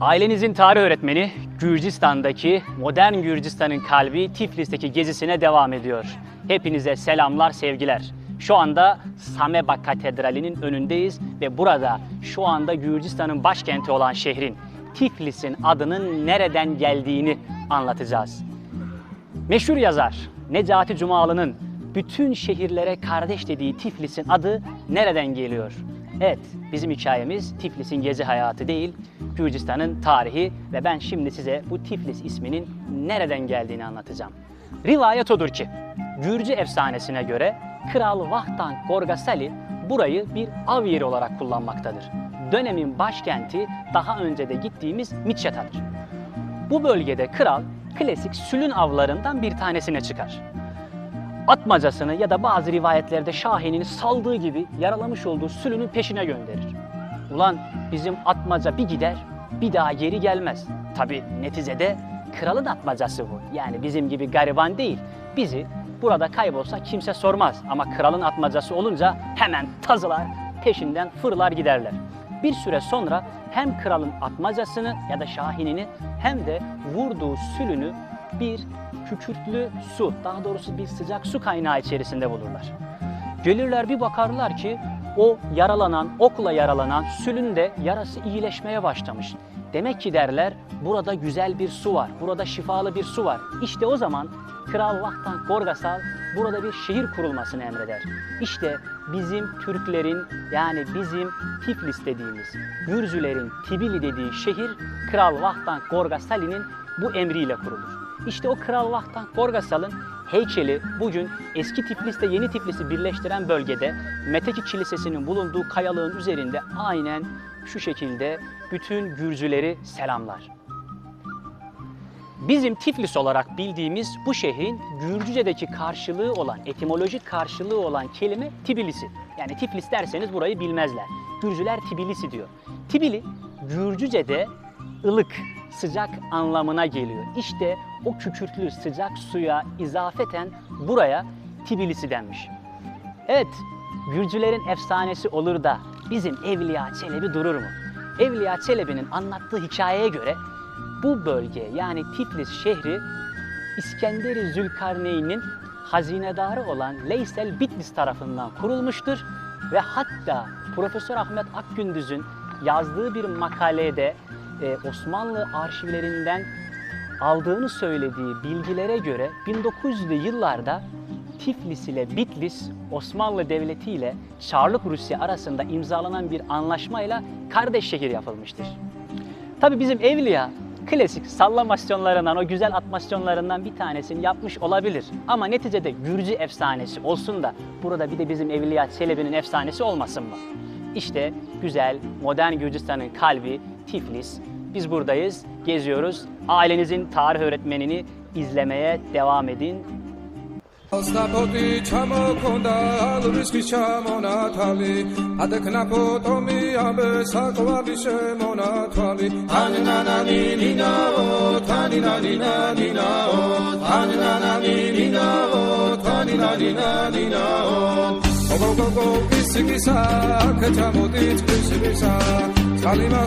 Ailenizin tarih öğretmeni Gürcistan'daki modern Gürcistan'ın kalbi Tiflis'teki gezisine devam ediyor. Hepinize selamlar, sevgiler. Şu anda Sameba Katedrali'nin önündeyiz ve burada şu anda Gürcistan'ın başkenti olan şehrin Tiflis'in adının nereden geldiğini anlatacağız. Meşhur yazar Necati Cumalı'nın bütün şehirlere kardeş dediği Tiflis'in adı nereden geliyor? Evet, bizim hikayemiz Tiflis'in gezi hayatı değil, Gürcistan'ın tarihi ve ben şimdi size bu Tiflis isminin nereden geldiğini anlatacağım. Rivayet odur ki, Gürcü efsanesine göre Kral Vahtan Gorgasali burayı bir av yeri olarak kullanmaktadır. Dönemin başkenti daha önce de gittiğimiz Mitçata'dır. Bu bölgede kral klasik sülün avlarından bir tanesine çıkar. Atmacasını ya da bazı rivayetlerde Şahin'ini saldığı gibi yaralamış olduğu sülünün peşine gönderir. Ulan bizim atmaca bir gider bir daha geri gelmez. Tabi neticede kralın atmacası bu. Yani bizim gibi gariban değil. Bizi burada kaybolsa kimse sormaz. Ama kralın atmacası olunca hemen tazılar peşinden fırlar giderler. Bir süre sonra hem kralın atmacasını ya da şahinini hem de vurduğu sülünü bir kükürtlü su, daha doğrusu bir sıcak su kaynağı içerisinde bulurlar. Gelirler bir bakarlar ki o yaralanan, okla yaralanan sülün de yarası iyileşmeye başlamış. Demek ki derler burada güzel bir su var, burada şifalı bir su var. İşte o zaman Kral Vahtan Gorgasal burada bir şehir kurulmasını emreder. İşte bizim Türklerin yani bizim Tiflis dediğimiz, Gürcülerin Tibili dediği şehir Kral Vahtan Gorgasal'inin bu emriyle kurulur. İşte o Kral Vahtan Gorgasal'ın heykeli bugün eski Tiflis'te yeni Tiflis'i birleştiren bölgede Meteki Kilisesi'nin bulunduğu kayalığın üzerinde aynen şu şekilde bütün Gürcüleri selamlar. Bizim Tiflis olarak bildiğimiz bu şehrin Gürcüce'deki karşılığı olan, etimolojik karşılığı olan kelime Tbilisi. Yani Tiflis derseniz burayı bilmezler. Gürcüler Tbilisi diyor. Tibili Gürcüce'de ılık, sıcak anlamına geliyor. İşte o kükürtlü sıcak suya izafeten buraya Tbilisi denmiş. Evet, Gürcülerin efsanesi olur da bizim Evliya Çelebi durur mu? Evliya Çelebi'nin anlattığı hikayeye göre bu bölge yani Tiflis şehri İskender-i Zülkarneyn'in hazinedarı olan Leysel Bitlis tarafından kurulmuştur ve hatta Profesör Ahmet Akgündüz'ün yazdığı bir makalede e, Osmanlı arşivlerinden aldığını söylediği bilgilere göre 1900'lü yıllarda Tiflis ile Bitlis Osmanlı Devleti ile Çarlık Rusya arasında imzalanan bir anlaşmayla kardeş şehir yapılmıştır. Tabi bizim Evliya klasik sallamasyonlarından, o güzel atmasyonlarından bir tanesini yapmış olabilir. Ama neticede Gürcü efsanesi olsun da burada bir de bizim Evliya Çelebi'nin efsanesi olmasın mı? İşte güzel, modern Gürcistan'ın kalbi Tiflis. Biz buradayız, geziyoruz. Ailenizin tarih öğretmenini izlemeye devam edin. Ozda poti Go go go go kisi kisa Kaçamo dit kisi kisa Kalima